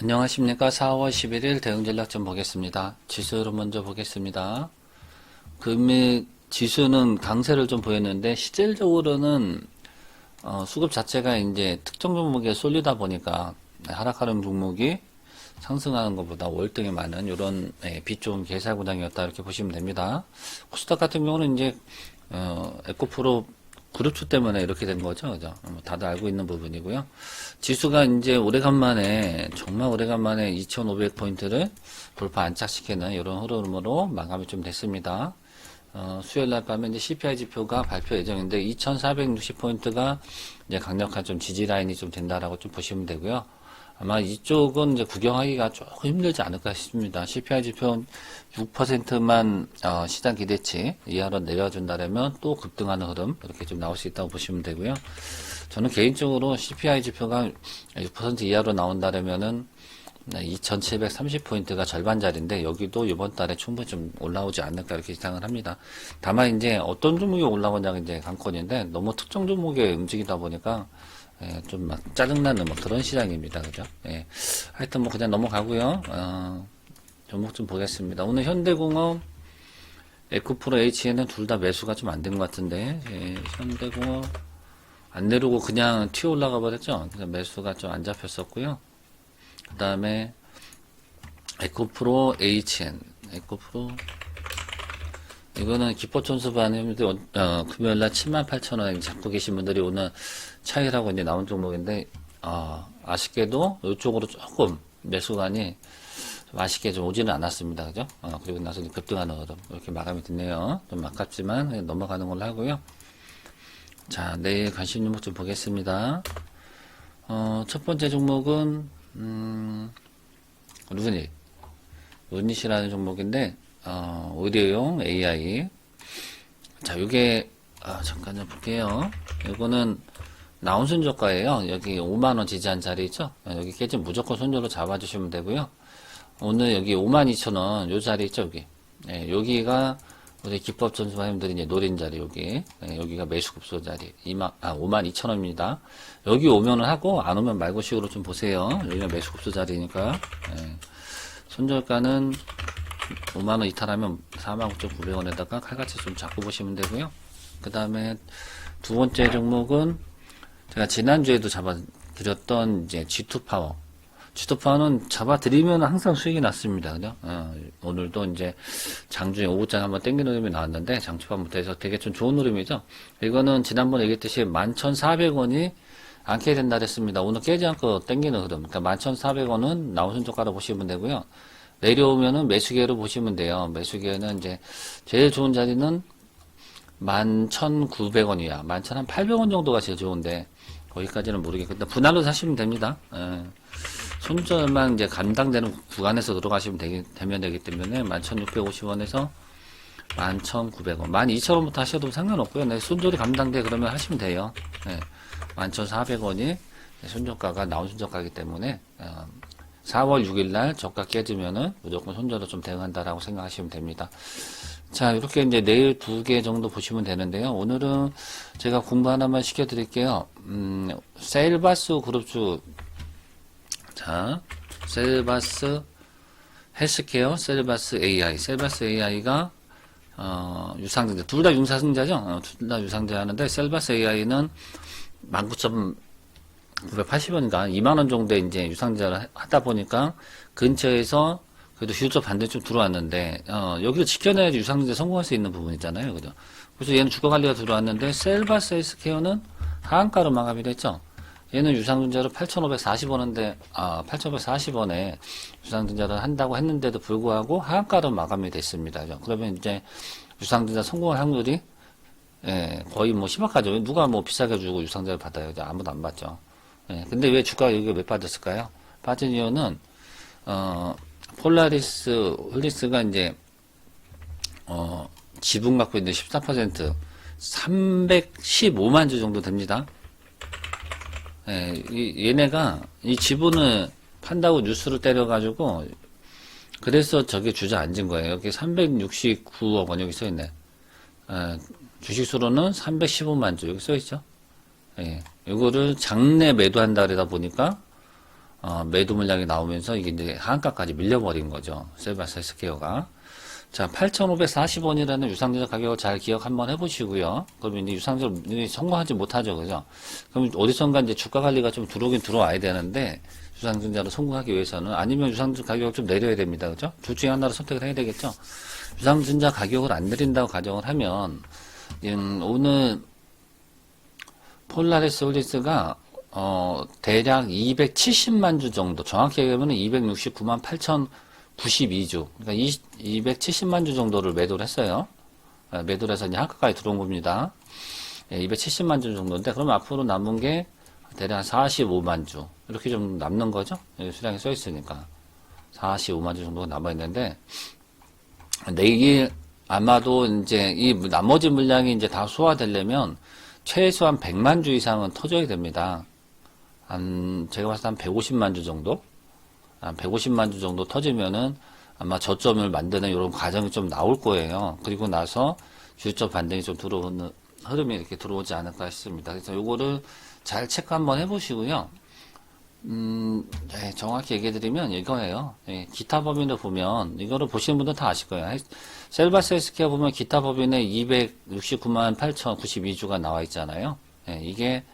안녕하십니까. 4월 11일 대응전략 좀 보겠습니다. 지수로 먼저 보겠습니다. 금리 지수는 강세를 좀 보였는데 실질적으로는 어, 수급 자체가 이제 특정 종목에 쏠리다 보니까 하락하는 종목이 상승하는 것보다 월등히 많은 이런 예, 빛 좋은 개사 구장이었다 이렇게 보시면 됩니다. 코스닥 같은 경우는 이제 어, 에코프로 그룹주 때문에 이렇게 된 거죠, 그죠? 뭐 다들 알고 있는 부분이고요. 지수가 이제 오래간만에 정말 오래간만에 2,500포인트를 돌파 안착시키는 이런 흐름으로 마감이 좀 됐습니다. 어, 수요일 날 밤에 이제 CPI 지표가 발표 예정인데 2,460포인트가 이제 강력한 좀 지지 라인이 좀 된다라고 좀 보시면 되고요. 아마 이쪽은 이제 구경하기가 조금 힘들지 않을까 싶습니다. CPI 지표 6%만 어, 시장 기대치 이하로 내려준다면 또 급등하는 흐름 이렇게 좀 나올 수 있다고 보시면 되고요. 저는 개인적으로 CPI 지표가 6% 이하로 나온다면은 2,730포인트가 절반짜리인데 여기도 이번 달에 충분히 좀 올라오지 않을까 이렇게 예상을 합니다. 다만 이제 어떤 종목이 올라오냐가 이제 관건인데 너무 특정 종목에 움직이다 보니까 예, 좀막 짜증나는 뭐 그런 시장입니다. 그죠? 예. 하여튼 뭐 그냥 넘어가고요. 어, 종목 좀 보겠습니다. 오늘 현대공업, 에코프로 H에는 둘다 매수가 좀 안 된 것 같은데, 예, 현대공업 안 내리고 그냥 튀어 올라가 버렸죠? 그래서 매수가 좀 안 잡혔었고요. 그 다음에 에코프로 HN, 에코프로 이거는 기포천수 반응인데 어, 금요일 날 78,000원 잡고 계신 분들이 오늘 차이라고 이제 나온 종목인데 어, 아쉽게도 이쪽으로 조금 매수관이 좀 아쉽게 좀 오지는 않았습니다. 그죠? 어, 그리고 나서 급등하는 흐름 이렇게 마감이 됐네요. 좀 아깝지만 넘어가는 걸로 하고요. 자, 내일 관심 종목 좀 보겠습니다. 어, 첫 번째 종목은 음, 루닛 루닛이라는 종목인데 어, 의료용 AI. 자, 요게, 아, 잠깐 좀 볼게요. 요거는 나온 손절가예요. 여기 5만원 지지한 자리 있죠? 어, 여기 깨지면 무조건 손절로 잡아주시면 되고요. 오늘 여기 52,000원 요 자리 있죠? 여기. 예, 여기가 우리 기법 전수사님들이 이제 노린 자리, 여기. 예, 여기가 매수급소 자리. 2만, 아, 52,000원입니다. 여기 오면은 하고, 안 오면 말고 식으로 좀 보세요. 여기가 매수급소 자리니까. 예. 손절가는 5만원 이탈하면 49,900원에다가 칼같이 좀 잡고 보시면 되고요. 그 다음에 두 번째 종목은 제가 지난주에도 잡아드렸던 이제 G2 파워. G2 파워는 잡아드리면 항상 수익이 났습니다. 그죠? 어, 오늘도 이제 장중에 오후장 한번 땡기는 흐름이 나왔는데 장초반부터 해서 되게 좀 좋은 흐름이죠. 이거는 지난번에 얘기했듯이 11,400원이 안 깨야 된다 그랬습니다. 오늘 깨지 않고 땡기는 흐름. 그러니까 11,400원은 나온 손절가로 보시면 되고요. 내려오면은 매수계로 보시면 돼요. 매수계는 이제 제일 좋은 자리는 11,900원이야. 11,800원 정도가 제일 좋은데 거기까지는 모르겠고 분할로 사시면 됩니다. 예. 손절만 이제 감당되는 구간에서 들어가시면 되기, 되면 되기 때문에 11,650원에서 11,900원, 12,000원부터 하셔도 상관없고요. 네, 손절이 감당돼 그러면 하시면 돼요. 네, 11,400원이 손절가가 나온 손절가이기 때문에 어, 4월 6일 날 저가 깨지면은 무조건 손절로 좀 대응한다라고 생각하시면 됩니다. 자, 이렇게 이제 내일 두 개 정도 보시면 되는데요. 오늘은 제가 공부 하나만 시켜드릴게요. 음, 세일바스 그룹주. 자, 세일바스 헬스케어, 세일바스 AI. 세일바스 AI가, 어, 유상증자. 둘 다 유상증자죠? 어, 둘 다 유상증자 하는데, 세일바스 AI는 19,000 980원인가 2만 원 정도의 이제 유상자를 하다 보니까 근처에서 그래도 휴저 반대쪽 들어왔는데 어, 여기를 지켜내야지 유상자 성공할 수 있는 부분이잖아요. 그죠? 그래서 얘는 주가 관리가 들어왔는데 셀바스 헬스케어는 하한가로 마감이 됐죠. 얘는 유상증자를 8,540원인데 아 8,540원에 유상증자를 한다고 했는데도 불구하고 하한가로 마감이 됐습니다. 그죠? 그러면 이제 유상증자 성공할 확률이 예, 거의 뭐 심각하죠. 누가 뭐 비싸게 주고 유상자를 받아요. 아무도 안 받죠. 예, 근데 왜 주가가 여기가 왜 빠졌을까요? 빠진 이유는, 어, 폴라리스, 홀리스가 이제, 어, 지분 갖고 있는 14%, 315만 주 정도 됩니다. 예, 이, 얘네가 이 지분을 판다고 뉴스를 때려가지고, 그래서 저게 주저앉은 거예요. 여기 369억 원 여기 써있네. 예, 주식수로는 315만 주 여기 써있죠. 예, 이거를 장내 매도한다 그러다 보니까 어, 매도 물량이 나오면서 이게 이제 하한가까지 밀려버린 거죠. 셀바스 헬스케어가. 자, 8,540원이라는 유상증자 가격을 잘 기억 한번 해보시고요. 그러면 이제 유상증자 성공하지 못하죠. 그죠? 그럼 어디선가 이제 주가 관리가 좀 들어오긴 들어와야 되는데, 유상증자로 성공하기 위해서는 아니면 유상증자 가격을 좀 내려야 됩니다. 그죠? 둘 중에 하나를 선택을 해야 되겠죠? 유상증자 가격을 안 내린다고 가정을 하면, 음, 오늘 폴라리스 홀리스가 어, 대략 270만 주 정도, 정확히 얘기하면 269만 8,092주, 그러니까 20, 270만 주 정도를 매도를 했어요. 아, 매도를 해서 이제 한가까지 들어온 겁니다. 예, 270만 주 정도인데, 그럼 앞으로 남은 게 대략 45만 주, 이렇게 좀 남는 거죠? 여기 수량이 써 있으니까. 45만 주 정도가 남아있는데, 내일 아마도 이제 이 나머지 물량이 이제 다 소화되려면 최소한 100만 주 이상은 터져야 됩니다. 한 제가 봤을 때 한 150만 주 정도, 한 150만 주 정도 터지면은 아마 저점을 만드는 이런 과정이 좀 나올 거예요. 그리고 나서 주점 반등이 좀 들어오는 흐름이 이렇게 들어오지 않을까 싶습니다. 그래서 요거를 잘 체크 한번 해보시고요. 음, 네, 정확히 얘기해드리면 이거예요. 예, 기타 법인을 보면, 이거를 보시는 분들 다 아실 거예요. 헬- 셀바스 헬스케어 보면 기타 법인에 269만 8,092주가 나와 있잖아요. 예, 이게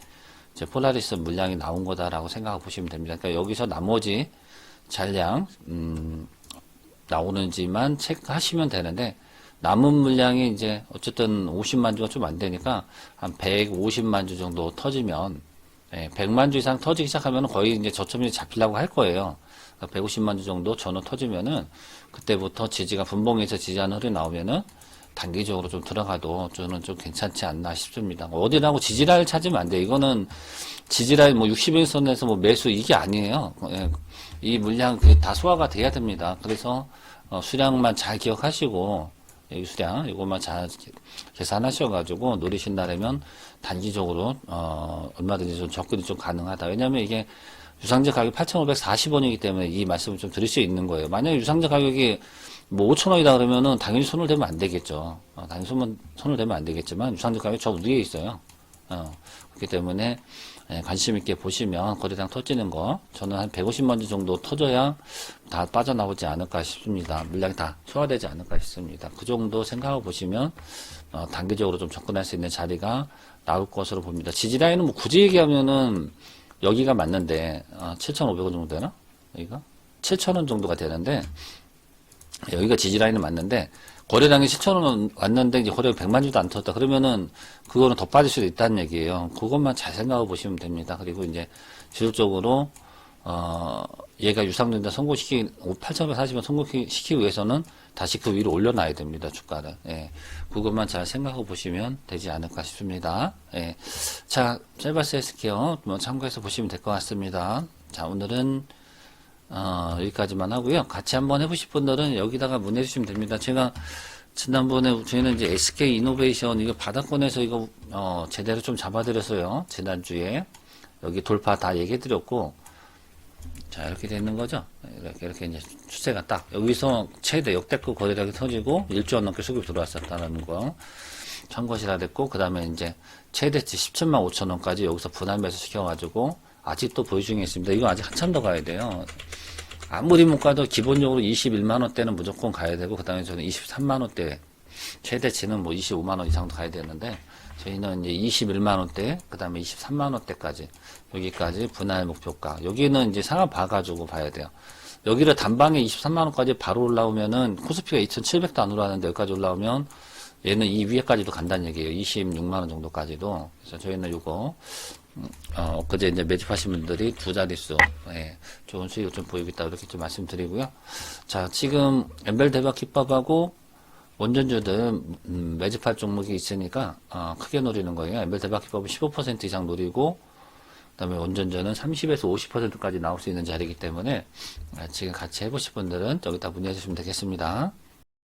이제 폴라리스 물량이 나온 거다라고 생각하고 보시면 됩니다. 그러니까 여기서 나머지 잔량, 음, 나오는지만 체크하시면 되는데, 남은 물량이 이제 어쨌든 50만 주가 좀 안 되니까 한 150만 주 정도 터지면 예, 100만 주 이상 터지기 시작하면 거의 이제 저점이 잡히려고 할 거예요. 150만 주 정도 전후 터지면은 그때부터 지지가 분봉에서 지지하는 흐름이 나오면은 단기적으로 좀 들어가도 저는 좀 괜찮지 않나 싶습니다. 어디라고 지지라를 찾으면 안 돼요. 이거는 지지라인 뭐 60일선에서 뭐 매수 이게 아니에요. 예, 이 물량 다 소화가 돼야 됩니다. 그래서 어, 수량만 잘 기억하시고 이 수량 이것만 잘 계산하셔가지고 노리신다면 단기적으로 어, 얼마든지 좀 접근이 좀 가능하다. 왜냐하면 이게 유상제 가격 8,540원이기 때문에 이 말씀을 좀 드릴 수 있는 거예요. 만약에 유상제 가격이 뭐 5,000원이다 그러면은 당연히 손을 대면 안 되겠죠. 어, 당연히 손을, 손을 대면 안 되겠지만 유상제 가격이 저 위에 있어요. 어, 그렇기 때문에 예, 관심 있게 보시면 거래량 터지는 거 저는 한 150만 주 정도 터져야 다 빠져나오지 않을까 싶습니다. 물량이 다 소화되지 않을까 싶습니다. 그 정도 생각하고 보시면 어, 단기적으로 좀 접근할 수 있는 자리가 나올 것으로 봅니다. 지지라인은 뭐 굳이 얘기하면은 여기가 맞는데 어, 7,500원 정도 되나? 여기가 7,000원 정도가 되는데 여기가 지지라인은 맞는데 거래량이 7천 원 왔는데 이제 거래가 100만 주도 안 터졌다. 그러면은 그거는 더 빠질 수도 있다는 얘기예요. 그것만 잘 생각해 보시면 됩니다. 그리고 이제 지속적으로 어 얘가 유상된다 성공시키 8,140원 성공시키기 위해서는 다시 그 위로 올려놔야 됩니다. 주가를. 예. 그것만 잘 생각해 보시면 되지 않을까 싶습니다. 예. 자, 셀바스 헬스케어 뭐 참고해서 보시면 될 것 같습니다. 자, 오늘은 어, 여기까지만 하고요. 같이 한번 해보실 분들은 여기다가 문의해 주시면 됩니다. 제가 지난번에 저희는 이제 SK 이노베이션 이거 바닥권에서 이거 어, 제대로 좀 잡아드렸어요. 지난주에 여기 돌파 다 얘기해 드렸고 자 이렇게 되는 거죠. 이렇게 이렇게 이제 추세가 딱 여기서 최대 역대급 거래량이 터지고 일주일 넘게 수급이 들어왔었다는 거 참고하시라 됐고 그 다음에 이제 최대치 17만 5천 원까지 여기서 분할 매수 시켜가지고 아직도 보유 중에 있습니다. 이거 아직 한참 더 가야 돼요. 아무리 못 가도 기본적으로 21만 원대는 무조건 가야 되고 그 다음에 저는 23만 원대 최대치는 뭐 25만 원 이상도 가야 되는데 저희는 이제 21만 원대 그 다음에 23만 원대까지 여기까지 분할 목표가 여기는 이제 상황 봐가지고 봐야 돼요. 여기를 단방에 23만 원까지 바로 올라오면은 코스피가 2,700도 안 올라가는데 여기까지 올라오면 얘는 이 위에까지도 간다는 얘기예요. 26만 원 정도까지도. 그래서 저희는 요거 음, 어, 그제 이제 매집하신 분들이 두 자릿수, 예, 좋은 수익을 좀 보이고 있다, 이렇게 좀 말씀드리고요. 자, 지금 엠벨 대박 기법하고 원전주들 음, 매집할 종목이 있으니까, 어, 크게 노리는 거예요. 엠벨 대박 기법은 15% 이상 노리고, 그 다음에 원전주는 30에서 50%까지 나올 수 있는 자리이기 때문에, 아, 지금 같이 해보실 분들은 여기다 문의해 주시면 되겠습니다.